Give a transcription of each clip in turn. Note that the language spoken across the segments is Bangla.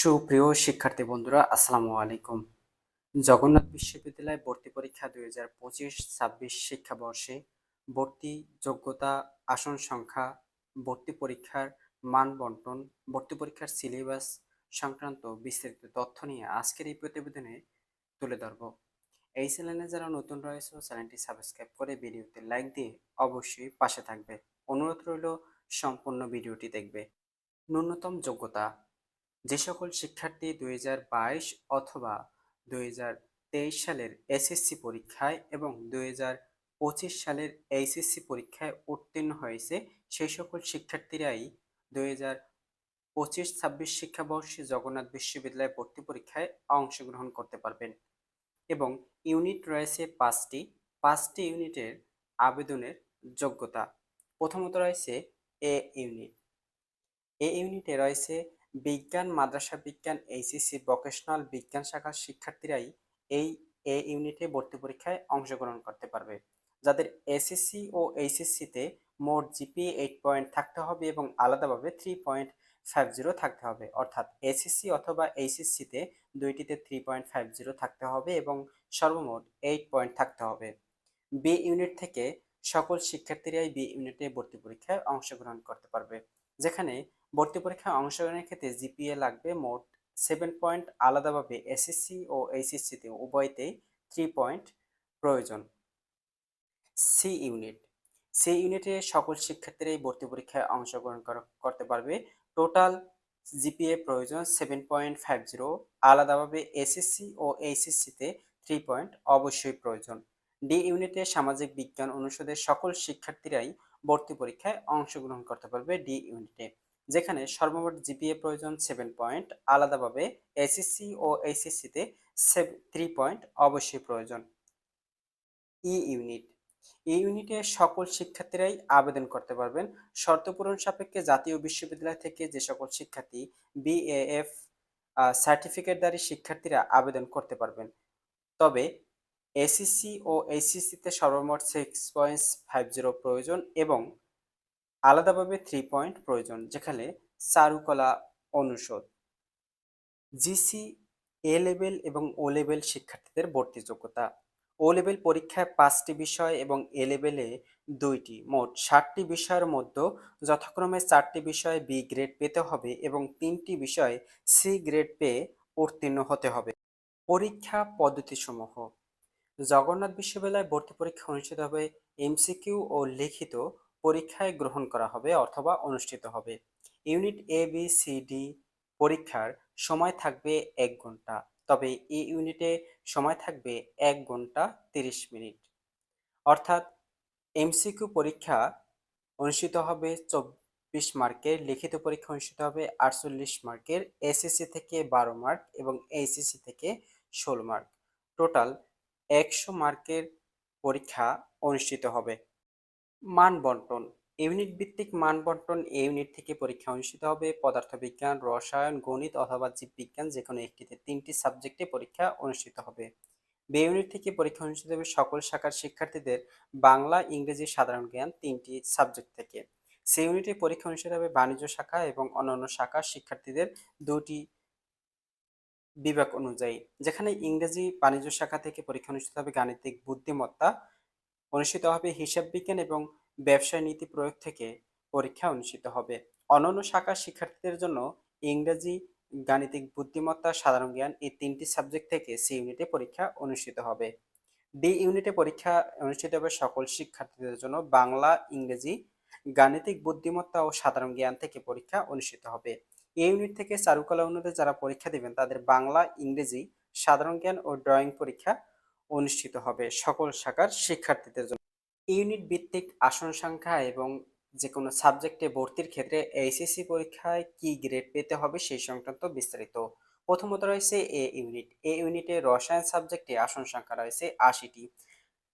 সুপ্রিয় শিক্ষার্থী বন্ধুরা, আসসালামু আলাইকুম। জগন্নাথ বিশ্ববিদ্যালয় ভর্তি পরীক্ষা দুই হাজার পঁচিশ ছাব্বিশ শিক্ষাবর্ষে ভর্তি যোগ্যতা, আসন সংখ্যা, ভর্তি পরীক্ষার মান বন্টন, ভর্তি পরীক্ষার সিলেবাস সংক্রান্ত বিস্তারিত তথ্য নিয়ে আজকের এই প্রতিবেদনে তুলে ধরব। এই চ্যানেলে যারা নতুন রয়েছে, চ্যানেলটি সাবস্ক্রাইব করে ভিডিওতে লাইক দিয়ে অবশ্যই পাশে থাকবে। অনুরোধ রইল, সম্পূর্ণ ভিডিওটি দেখবে। ন্যূনতম যোগ্যতা যে সকল শিক্ষার্থী দুই হাজার বাইশ অথবা দুই হাজার তেইশ সালের এসএসসি পরীক্ষায় এবং দুই সালের এইচএসসি পরীক্ষায় উত্তীর্ণ হয়েছে, সেই সকল শিক্ষার্থীরাই দুই হাজার পঁচিশ, ছাব্বিশ শিক্ষাবর্ষে জগন্নাথ বিশ্ববিদ্যালয়ে ভর্তি পরীক্ষায় অংশগ্রহণ করতে পারবেন এবং ইউনিট রয়েছে পাঁচটি। পাঁচটি ইউনিটের আবেদনের যোগ্যতা। প্রথমত রয়েছে এ ইউনিট। এ ইউনিটে রয়েছে বিজ্ঞান, মাদ্রাসা বিজ্ঞান এইচএসসি ভোকেশনাল বিজ্ঞান শাখার শিক্ষার্থীরাই এই এ ইউনিটে ভর্তি পরীক্ষায় অংশগ্রহণ করতে পারবে। যাদের এসএসসি ও এইচএসসিতে মোট জিপিএ এইট পয়েন্ট থাকতে হবে এবং আলাদাভাবে থ্রি পয়েন্ট ফাইভ জিরো থাকতে হবে। অর্থাৎ এসএসসি অথবা এইচএসসিতে দুইটিতে থ্রি পয়েন্ট ফাইভ জিরো থাকতে হবে এবং সর্বমোট এইট পয়েন্ট থাকতে হবে। বি ইউনিট থেকে সকল শিক্ষার্থীরাই বি ইউনিটে ভর্তি পরীক্ষায় অংশগ্রহণ করতে পারবে, যেখানে ভর্তি পরীক্ষায় অংশগ্রহণের ক্ষেত্রে জিপিএ লাগবে মোট সেভেন পয়েন্ট আলাদাভাবে এসএসসি ও এইচএসসিতে উভয়তেই থ্রি পয়েন্ট প্রয়োজন। সি ইউনিট সি ইউনিটে সকল শিক্ষার্থীরাই ভর্তি পরীক্ষায় অংশগ্রহণ করতে পারবে। টোটাল জিপিএ প্রয়োজন সেভেন পয়েন্ট ফাইভ জিরো আলাদাভাবে এসএসসি ও এইচএসসিতে থ্রি পয়েন্ট অবশ্যই প্রয়োজন। ডি ইউনিটে সামাজিক বিজ্ঞান অনুষদের সকল শিক্ষার্থীরাই ভর্তি পরীক্ষায় অংশগ্রহণ করতে পারবে ডি ইউনিটে যেখানে সর্বমোট জিপিএ প্রয়োজন সেভেন পয়েন্ট আলাদাভাবে এসএসসি ও এইচএসসিতে থ্রি পয়েন্ট অবশ্যই প্রয়োজন। ই ইউনিট এই ইউনিটে সকল শিক্ষার্থীরাই আবেদন করতে পারবেন। শর্ত পূরণ সাপেক্ষে জাতীয় বিশ্ববিদ্যালয় থেকে যে সকল শিক্ষার্থী বিএএফ সার্টিফিকেট সার্টিফিকেটধারী শিক্ষার্থীরা আবেদন করতে পারবেন। তবে এসএসসি ও এইচএসসিতে সর্বমোট সিক্স পয়েন্ট ফাইভ জিরো প্রয়োজন এবং আলাদাভাবে থ্রি পয়েন্ট প্রয়োজন, যেখানে চারুকলা অনুষদ জিসি এ লেভেল এবং ও লেভেল শিক্ষার্থীদের ভর্তি যোগ্যতা। ও লেভেল পরীক্ষায় পাঁচটি বিষয় এবং এ লেভেলে দুইটি। মোট ষাটটি বিষয়ের মধ্যে যথাক্রমে চারটি বিষয়ে বি গ্রেড পেতে হবে এবং তিনটি বিষয়ে সি গ্রেড পেয়ে উত্তীর্ণ হতে হবে। পরীক্ষা পদ্ধতিসমূহ। জগন্নাথ বিশ্ববিদ্যালয়ে ভর্তি পরীক্ষা অনুষ্ঠিত হবে এমসিকিউ ও লিখিত পরীক্ষায় গ্রহণ করা হবে অথবা অনুষ্ঠিত হবে। Unit A B C D পরীক্ষার সময় থাকবে এক ঘণ্টা, তবে এই ইউনিটে সময় থাকবে এক ঘণ্টা তিরিশ মিনিট। অর্থাৎ এমসিকিউ পরীক্ষা অনুষ্ঠিত হবে চব্বিশ মার্কের লিখিত পরীক্ষা অনুষ্ঠিত হবে আটচল্লিশ মার্কের এসএসসি থেকে বারো মার্ক এবং এইচএসসি থেকে ষোলো মার্ক। টোটাল একশো মার্কের পরীক্ষা অনুষ্ঠিত হবে। মান বন্টন ইউনিট ভিত্তিক মান বন্টন ইউনিট থেকে পরীক্ষা অনুষ্ঠিত হবে পদার্থবিজ্ঞান, রসায়ন, গণিত অথবা জীববিজ্ঞান যে কোনো একটিতে। তিনটি সাবজেক্টে পরীক্ষা অনুষ্ঠিত হবে। বে ইউনিট থেকে পরীক্ষা অনুষ্ঠিত হবে সকল শাখার শিক্ষার্থীদের বাংলা, ইংরেজি, সাধারণ জ্ঞান তিনটি সাবজেক্ট থেকে। সি ইউনিটে পরীক্ষা অনুষ্ঠিত হবে বাণিজ্য শাখা এবং অন্যান্য শাখার শিক্ষার্থীদের দুটি বিভাগ অনুযায়ী, যেখানে ইংরেজি বাণিজ্য শাখা থেকে পরীক্ষা অনুষ্ঠিত হবে গাণিতিক বুদ্ধিমত্তা অনুষ্ঠিত হবে হিসাব বিজ্ঞান এবং ব্যবসায় নীতি প্রয়োগ থেকে পরীক্ষা অনুষ্ঠিত হবে। অন্যান্য শাখার শিক্ষার্থীদের জন্য ইংরেজি, গাণিতিক বুদ্ধিমত্তা, সাধারণ জ্ঞান এই তিনটি সাবজেক্ট থেকে সি ইউনিটে পরীক্ষা অনুষ্ঠিত হবে। ডি ইউনিটে পরীক্ষা অনুষ্ঠিত হবে সকল শিক্ষার্থীদের জন্য বাংলা, ইংরেজি, গাণিতিক বুদ্ধিমত্তা ও সাধারণ জ্ঞান থেকে পরীক্ষা অনুষ্ঠিত হবে। এই ইউনিট থেকে চারুকলা অনুযায়ী যারা পরীক্ষা দেবেন তাদের বাংলা, ইংরেজি, সাধারণ জ্ঞান ও ড্রয়িং পরীক্ষা অনুষ্ঠিত হবে সকল শাখার শিক্ষার্থীদের জন্য। ইউনিট ভিত্তিক আসন সংখ্যা এবং যে কোনো সাবজেক্টে ভর্তির ক্ষেত্রে এইচএসসি পরীক্ষায় কি গ্রেড পেতে হবে সেই সংক্রান্ত বিস্তারিত। প্রথমত রয়েছে এ ইউনিট। এ ইউনিটে রসায়ন সাবজেক্টে আসন সংখ্যা রয়েছে আশিটি।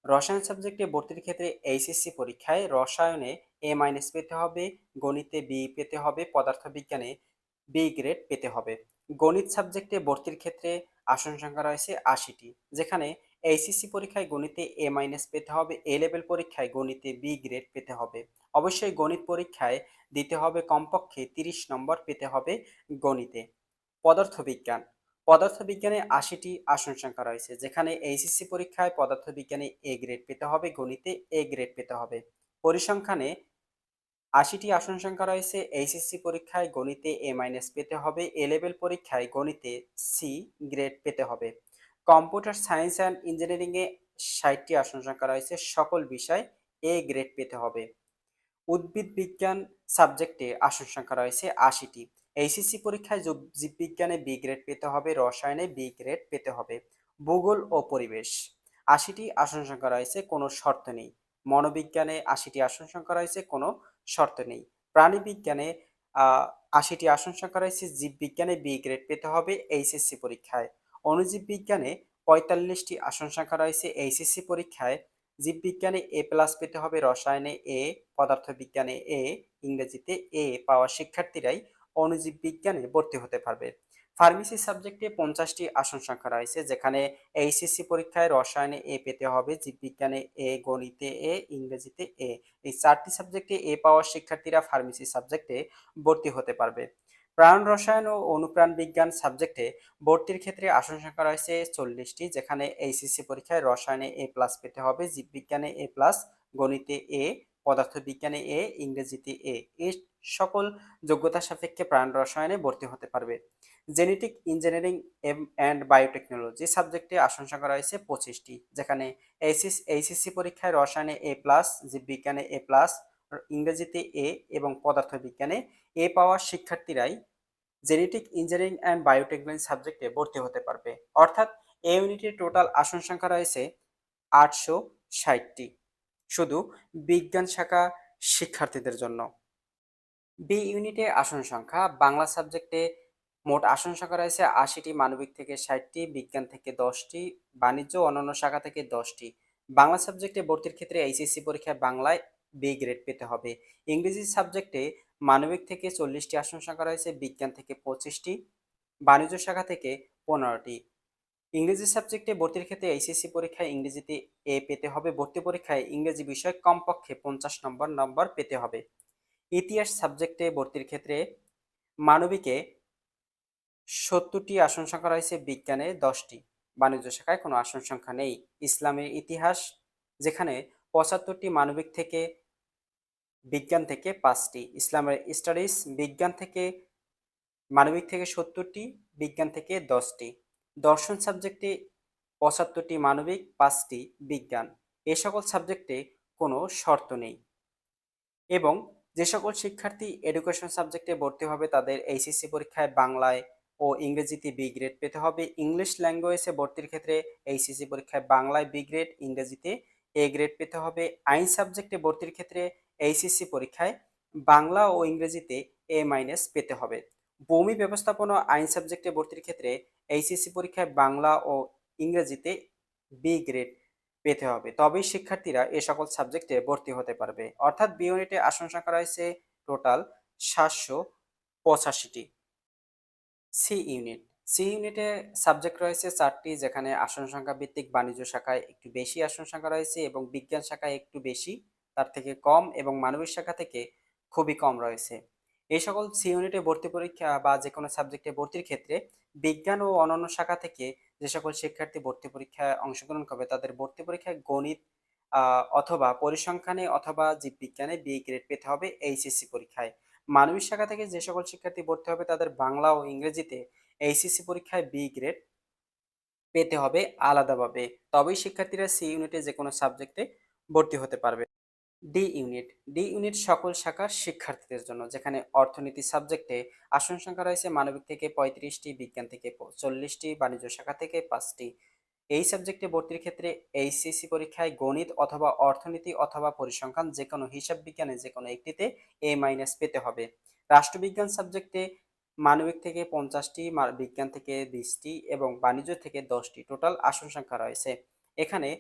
রসায়ন সাবজেক্টে ভর্তির ক্ষেত্রে এইচএসসি পরীক্ষায় রসায়নে এ মাইনাস পেতে হবে, গণিতে বি পেতে হবে, পদার্থবিজ্ঞানে বি গ্রেড পেতে হবে। গণিত সাবজেক্টে ভর্তির ক্ষেত্রে আসন সংখ্যা রয়েছে আশিটি, যেখানে এইচএসসি পরীক্ষায় গণিতে এ মাইনাস পেতে হবে এ লেভেল পরীক্ষায় গণিতে বি গ্রেড পেতে হবে। অবশ্যই গণিত পরীক্ষায় দিতে হবে কমপক্ষে তিরিশ নম্বর পেতে হবে গণিতে। পদার্থবিজ্ঞান। পদার্থবিজ্ঞানে আশিটি আসন সংখ্যা রয়েছে, যেখানে এইচএসসি পরীক্ষায় পদার্থবিজ্ঞানে এ গ্রেড পেতে হবে, গণিতে এ গ্রেড পেতে হবে। পরিসংখ্যানে আশিটি আসন সংখ্যা রয়েছে এইচএসসি পরীক্ষায় গণিতে এ মাইনাস পেতে হবে এ লেভেল পরীক্ষায় গণিতে সি গ্রেড পেতে হবে। কম্পিউটার সায়েন্স অ্যান্ড ইঞ্জিনিয়ারিংয়ে ষাটটি আসন সংখ্যা রয়েছে। সকল বিষয় এ গ্রেড পেতে হবে। উদ্ভিদ বিজ্ঞান সাবজেক্টে আসন সংখ্যা রয়েছে আশিটি। এইচএসসি পরীক্ষায় জীববিজ্ঞানে বি গ্রেড পেতে হবে, রসায়নে বি গ্রেড পেতে হবে। ভূগোল ও পরিবেশ, আশিটি আসন সংখ্যা রয়েছে, কোনো শর্ত নেই। মনোবিজ্ঞানে আশিটি আসন সংখ্যা রয়েছে, কোনো শর্ত নেই। প্রাণীবিজ্ঞানে আশিটি আসন সংখ্যা রয়েছে জীববিজ্ঞানে বি গ্রেড পেতে হবে এইচএসসি পরীক্ষায়। অণুজীব বিজ্ঞানে পঁয়তাল্লিশটি আসন সংখ্যা রয়েছে। এইচএসসি পরীক্ষায় জীববিজ্ঞানে এ প্লাস পেতে হবে, রসায়নে এ পদার্থবিজ্ঞানে এ ইংরেজিতে এ পাওয়া শিক্ষার্থীরাই অণুজীব বিজ্ঞানে ভর্তি হতে পারবে। ফার্মেসি সাবজেক্টে পঞ্চাশটি আসন সংখ্যা রয়েছে, যেখানে এইচএসসি পরীক্ষায় রসায়নে এ পেতে হবে, জীববিজ্ঞানে এ গণিতে এ ইংরেজিতে এ এই চারটি সাবজেক্টে এ পাওয়া শিক্ষার্থীরা ফার্মেসি সাবজেক্টে ভর্তি হতে পারবে। প্রাণ রসায়ন ও অনুপ্রাণ বিজ্ঞান সাবজেক্টে ভর্তির ক্ষেত্রে আসন সংখ্যা রয়েছে চল্লিশটি, যেখানে এইচএসসি পরীক্ষায় রসায়নে এ প্লাস পেতে হবে জীববিজ্ঞানে এ প্লাস গণিতে এ পদার্থবিজ্ঞানে এ ইংরেজিতে এ এই সকল যোগ্যতা সাপেক্ষে প্রাণ রসায়নে ভর্তি হতে পারবে। Genetic engineering M and biotechnology সাবজেক্টে আসন সংখ্যা রয়েছে পঁচিশটি, যেখানে এইচএস এইচএসসি পরীক্ষায় রসায়নে এ প্লাস জীববিজ্ঞানে এ প্লাস ইংরেজিতে এ এবং পদার্থবিজ্ঞানে এ পাওয়া শিক্ষার্থীরাই জেনেটিক ইঞ্জিনিয়ারিং অ্যান্ড বায়োটেকনোলজি সাবজেক্টে ভর্তি হতে পারবে। অর্থাৎ এ ইউনিটের টোটাল আসন সংখ্যা রয়েছে আটশো ষাটটি। শুধু বিজ্ঞান শাখা শিক্ষার্থীদের জন্য। বি ইউনিটে আসন সংখ্যা, বাংলা সাবজেক্টে মোট আসন সংখ্যা রয়েছে আশিটি, মানবিক থেকে ষাটটি, বিজ্ঞান থেকে দশটি, বাণিজ্য অন্যান্য শাখা থেকে দশটি। বাংলা সাবজেক্টে ভর্তির ক্ষেত্রে এইচএসসি পরীক্ষায় বাংলায় বি গ্রেড পেতে হবে। ইংরেজি সাবজেক্টে মানবিক থেকে চল্লিশটি আসন সংখ্যা রয়েছে, বিজ্ঞান থেকে পঁচিশটি, বাণিজ্য শাখা থেকে পনেরোটি। ইংরেজি সাবজেক্টে ভর্তির ক্ষেত্রে এইচএসসি পরীক্ষায় ইংরেজিতে এ পেতে হবে। ভর্তি পরীক্ষায় ইংরেজি বিষয় কমপক্ষে পঞ্চাশ নম্বর নম্বর পেতে হবে। ইতিহাস সাবজেক্টে ভর্তির ক্ষেত্রে মানবিকে সত্তরটি আসন সংখ্যা রয়েছে, বিজ্ঞানে দশটি। বাণিজ্য শাখায় কোনো আসন সংখ্যা নেই। ইসলামের ইতিহাস যেখানে পঁচাত্তরটি মানবিক থেকে বিজ্ঞান থেকে পাঁচটি, ইসলামের স্টাডিজ বিজ্ঞান থেকে মানবিক থেকে সত্তরটি, বিজ্ঞান থেকে দশটি। দর্শন সাবজেক্টে পঁচাত্তরটি, মানবিক পাঁচটি, বিজ্ঞান। এ সকল সাবজেক্টে কোনো শর্ত নেই। এবং যে সকল শিক্ষার্থী এডুকেশন সাবজেক্টে ভর্তি হবে, তাদের এইচএসসি পরীক্ষায় বাংলায় ও ইংরেজিতে বি গ্রেড পেতে হবে। ইংলিশ ল্যাঙ্গুয়েজে ভর্তির ক্ষেত্রে এইচএসসি পরীক্ষায় বাংলায় বি গ্রেড ইংরেজিতে এ গ্রেড পেতে হবে। আইন সাবজেক্টে ভর্তির ক্ষেত্রে এইচএসসি পরীক্ষায় বাংলা ও ইংরেজিতে এ মাইনাস পেতে হবে। ভূমি ব্যবস্থাপনা আইন সাবজেক্টে ভর্তির ক্ষেত্রে এইচএসসি পরীক্ষায় বাংলা ও ইংরেজিতে বি গ্রেড পেতে হবে। তবেই শিক্ষার্থীরা এ সকল সাবজেক্টে ভর্তি হতে পারবে। অর্থাৎ বি ইউনিটে আসন সংখ্যা রয়েছে টোটাল সাতশো পঁচাশিটি। সি ইউনিট সি ইউনিটে সাবজেক্ট রয়েছে চারটি, যেখানে আসন সংখ্যা ভিত্তিক বাণিজ্য শাখায় একটু বেশি আসন সংখ্যা রয়েছে এবং বিজ্ঞান শাখায় একটু বেশি তার থেকে কম এবং মানবিক শাখা থেকে খুবই কম রয়েছে। এই সকল সি ইউনিটে ভর্তি পরীক্ষা বা যে কোনো সাবজেক্টে ভর্তির ক্ষেত্রে বিজ্ঞান ও অন্যান্য শাখা থেকে যে সকল শিক্ষার্থী ভর্তি পরীক্ষায় অংশগ্রহণ করবে, তাদের ভর্তি পরীক্ষায় গণিত অথবা পরিসংখ্যানে অথবা জীববিজ্ঞানে বি গ্রেড পেতে হবে এইচএসসি পরীক্ষায়। মানবিক শাখা থেকে যে সকল শিক্ষার্থী ভর্তি হবে, তাদের বাংলা ও ইংরেজিতে এইচএসসি পরীক্ষায় বি গ্রেড পেতে হবে আলাদাভাবে। তবেই শিক্ষার্থীরা সি ইউনিটে যে কোনো সাবজেক্টে ভর্তি হতে পারবে। D unit. ডি ইউনিট সকল শাখার শিক্ষার্থীদের জন্য, যেখানে অর্থনীতি সাবজেক্টে আসন সংখ্যা রয়েছে মানবিক থেকে পঁয়ত্রিশটি, বিজ্ঞান থেকে চল্লিশটি, বাণিজ্য শাখা থেকে পাঁচটি। এই সাবজেক্টে ভর্তির ক্ষেত্রে এইচএসসি পরীক্ষায় গণিত অথবা অর্থনীতি অথবা পরিসংখ্যান যে কোনো হিসাব বিজ্ঞানে যে কোনো একটিতে এ মাইনাস পেতে হবে। রাষ্ট্রবিজ্ঞান সাবজেক্টে মানবিক থেকে পঞ্চাশটি বিজ্ঞান থেকে বিশটি এবং বাণিজ্য থেকে দশটি। টোটাল আসন সংখ্যা রয়েছে। এখানে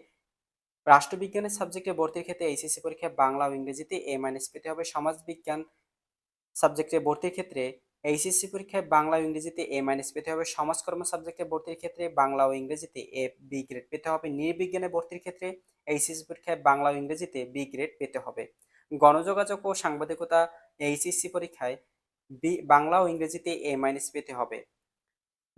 রাষ্ট্রবিজ্ঞানের সাবজেক্টে ভর্তির ক্ষেত্রে এইচএসসি পরীক্ষায় বাংলা ও ইংরেজিতে এ মাইনাস পেতে হবে। সমাজবিজ্ঞান সাবজেক্টে ভর্তির ক্ষেত্রে এইচএসসি পরীক্ষায় বাংলা ও ইংরেজিতে এ মাইনাস পেতে হবে। সমাজকর্ম সাবজেক্টে ভর্তির ক্ষেত্রে বাংলা ও ইংরেজিতে এ বি গ্রেড পেতে হবে। নির্বিজ্ঞানে ভর্তির ক্ষেত্রে এইচএসসি পরীক্ষায় বাংলা ও ইংরেজিতে বি গ্রেড পেতে হবে। গণযোগাযোগ ও সাংবাদিকতা এইচএসসি পরীক্ষায় বি বাংলা ও ইংরেজিতে এ মাইনাস পেতে হবে।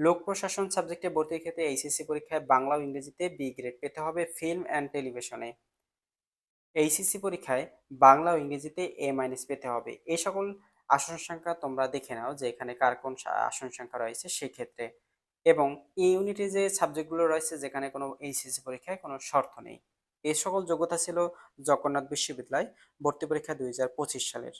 লোক প্রশাসন সাবজেক্টে ভর্তির ক্ষেত্রে এইচএসসি পরীক্ষায় বাংলা ও ইংরেজিতে বি গ্রেড পেতে হবে ফিল্ম অ্যান্ড টেলিভিশনে এইচএসসি পরীক্ষায় বাংলা ও ইংরেজিতে এ মাইনাস পেতে হবে। এই সকল আসন সংখ্যা তোমরা দেখে নাও যে এখানে কার কোন আসন সংখ্যা রয়েছে সেই ক্ষেত্রে এবং এই ইউনিটে যে সাবজেক্টগুলো রয়েছে যেখানে কোনো এইচএসসি পরীক্ষায় কোনো শর্ত নেই। এই সকল যোগ্যতা ছিল জগন্নাথ বিশ্ববিদ্যালয় ভর্তি পরীক্ষা দুই হাজার পঁচিশ সালের।